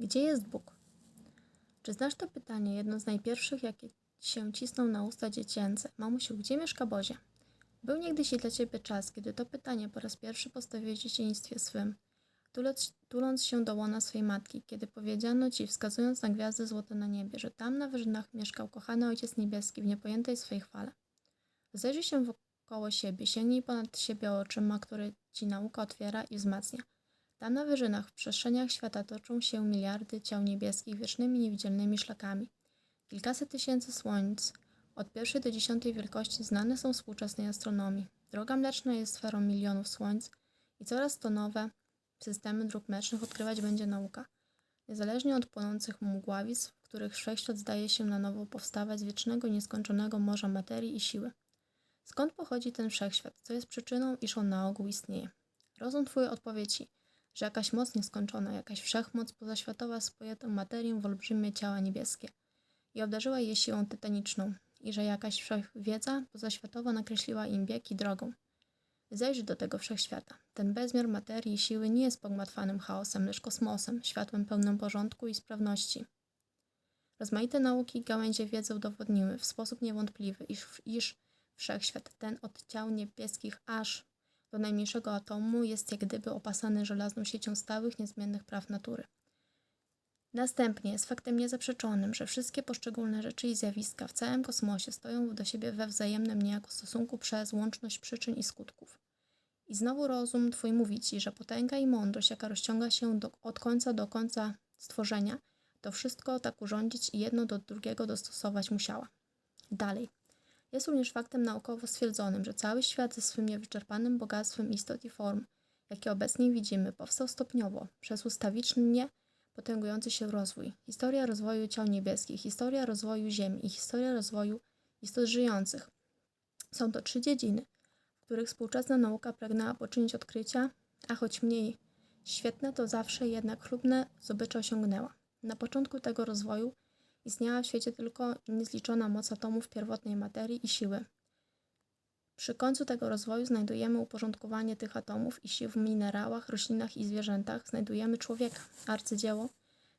Gdzie jest Bóg? Czy znasz to pytanie, jedno z najpierwszych, jakie się cisną na usta dziecięce? Mamusiu, gdzie mieszka Bozie? Był niegdyś i dla ciebie czas, kiedy to pytanie po raz pierwszy postawiłeś w dzieciństwie swym, tuląc, tuląc się do łona swej matki, kiedy powiedziano ci, wskazując na gwiazdy złote na niebie, że tam na wyżynach mieszkał kochany Ojciec Niebieski w niepojętej swej chwale. Zajrzyj się wokoło siebie, sięgnij ponad siebie oczyma, które ci nauka otwiera i wzmacnia. Tam na wyżynach, w przestrzeniach świata toczą się miliardy ciał niebieskich wiecznymi niewidzialnymi szlakami. Kilkaset tysięcy słońc, od pierwszej do dziesiątej wielkości znane są współczesnej astronomii. Droga mleczna jest sferą milionów słońc i coraz to nowe systemy dróg mlecznych odkrywać będzie nauka. Niezależnie od płonących mgławic, w których wszechświat zdaje się na nowo powstawać z wiecznego, nieskończonego morza materii i siły. Skąd pochodzi ten wszechświat? Co jest przyczyną, iż on na ogół istnieje? Rozum twój odpowie ci, że jakaś moc nieskończona, jakaś wszechmoc pozaświatowa spoje tę materię w olbrzymie ciała niebieskie i obdarzyła je siłą tytaniczną, i że jakaś wszechwiedza pozaświatowa nakreśliła im bieg i drogą. Zajrzyj do tego wszechświata. Ten bezmiar materii i siły nie jest pogmatwanym chaosem, lecz kosmosem, światłem pełnym porządku i sprawności. Rozmaite nauki i gałęzie wiedzy udowodniły w sposób niewątpliwy, iż, iż wszechświat ten od ciał niebieskich aż do najmniejszego atomu jest jak gdyby opasany żelazną siecią stałych, niezmiennych praw natury. Następnie jest faktem niezaprzeczonym, że wszystkie poszczególne rzeczy i zjawiska w całym kosmosie stoją do siebie we wzajemnym niejako stosunku przez łączność przyczyn i skutków. I znowu rozum Twój mówi Ci, że potęga i mądrość, jaka rozciąga się do, od końca do końca stworzenia, to wszystko tak urządzić i jedno do drugiego dostosować musiała. Dalej. Jest również faktem naukowo stwierdzonym, że cały świat ze swym niewyczerpanym bogactwem istot i form, jakie obecnie widzimy, powstał stopniowo, przez ustawicznie potęgujący się rozwój. Historia rozwoju ciał niebieskich, historia rozwoju Ziemi i historia rozwoju istot żyjących. Są to trzy dziedziny, w których współczesna nauka pragnęła poczynić odkrycia, a choć mniej świetne, to zawsze jednak chlubne zdobycze osiągnęła. Na początku tego rozwoju istniała w świecie tylko niezliczona moc atomów pierwotnej materii i siły. Przy końcu tego rozwoju znajdujemy uporządkowanie tych atomów i sił w minerałach, roślinach i zwierzętach. Znajdujemy człowieka, arcydzieło,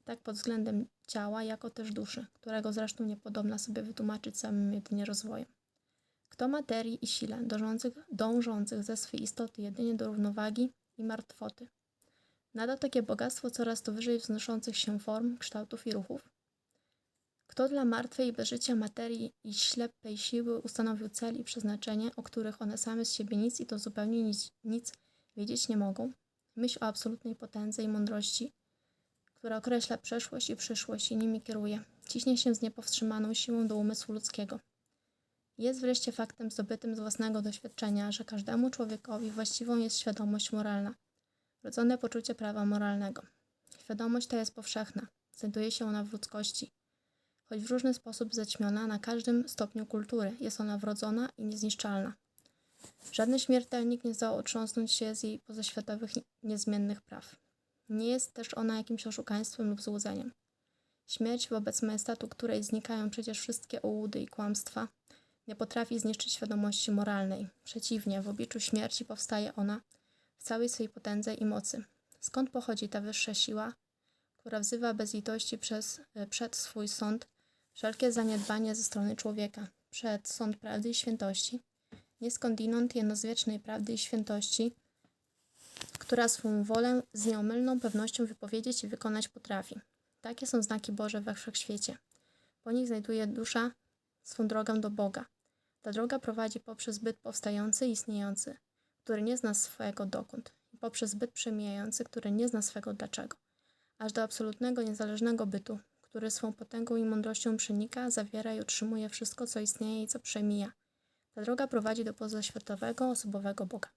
tak pod względem ciała, jako też duszy, którego zresztą niepodobna sobie wytłumaczyć samym jedynie rozwojem. Kto materii i sile, dążących, dążących ze swej istoty jedynie do równowagi i martwoty. Nada takie bogactwo coraz to wyżej wznoszących się form, kształtów i ruchów, kto dla martwej bez życia materii i ślepej siły ustanowił cel i przeznaczenie, o których one same z siebie nic i to zupełnie nic, nic wiedzieć nie mogą? Myśl o absolutnej potędze i mądrości, która określa przeszłość i przyszłość i nimi kieruje, ciśnie się z niepowstrzymaną siłą do umysłu ludzkiego. Jest wreszcie faktem zdobytym z własnego doświadczenia, że każdemu człowiekowi właściwą jest świadomość moralna, rodzone poczucie prawa moralnego. Świadomość ta jest powszechna, znajduje się ona w ludzkości choć w różny sposób zaćmiona na każdym stopniu kultury. Jest ona wrodzona i niezniszczalna. Żaden śmiertelnik nie zdołał otrząsnąć się z jej pozaświatowych niezmiennych praw. Nie jest też ona jakimś oszukaństwem lub złudzeniem. Śmierć wobec majestatu, której znikają przecież wszystkie ułudy i kłamstwa, nie potrafi zniszczyć świadomości moralnej. Przeciwnie, w obliczu śmierci powstaje ona w całej swej potędze i mocy. Skąd pochodzi ta wyższa siła, która wzywa bez litości przez, przed swój sąd wszelkie zaniedbanie ze strony człowieka, przed sąd prawdy i świętości, nie skądinąd jeno z wiecznej prawdy i świętości, która swą wolę z nieomylną pewnością wypowiedzieć i wykonać potrafi. Takie są znaki Boże we wszechświecie. Po nich znajduje dusza swą drogę do Boga. Ta droga prowadzi poprzez byt powstający i istniejący, który nie zna swojego dokąd, i poprzez byt przemijający, który nie zna swego dlaczego, aż do absolutnego, niezależnego bytu, który swą potęgą i mądrością przenika, zawiera i utrzymuje wszystko, co istnieje i co przemija. Ta droga prowadzi do pozaświatowego, osobowego Boga.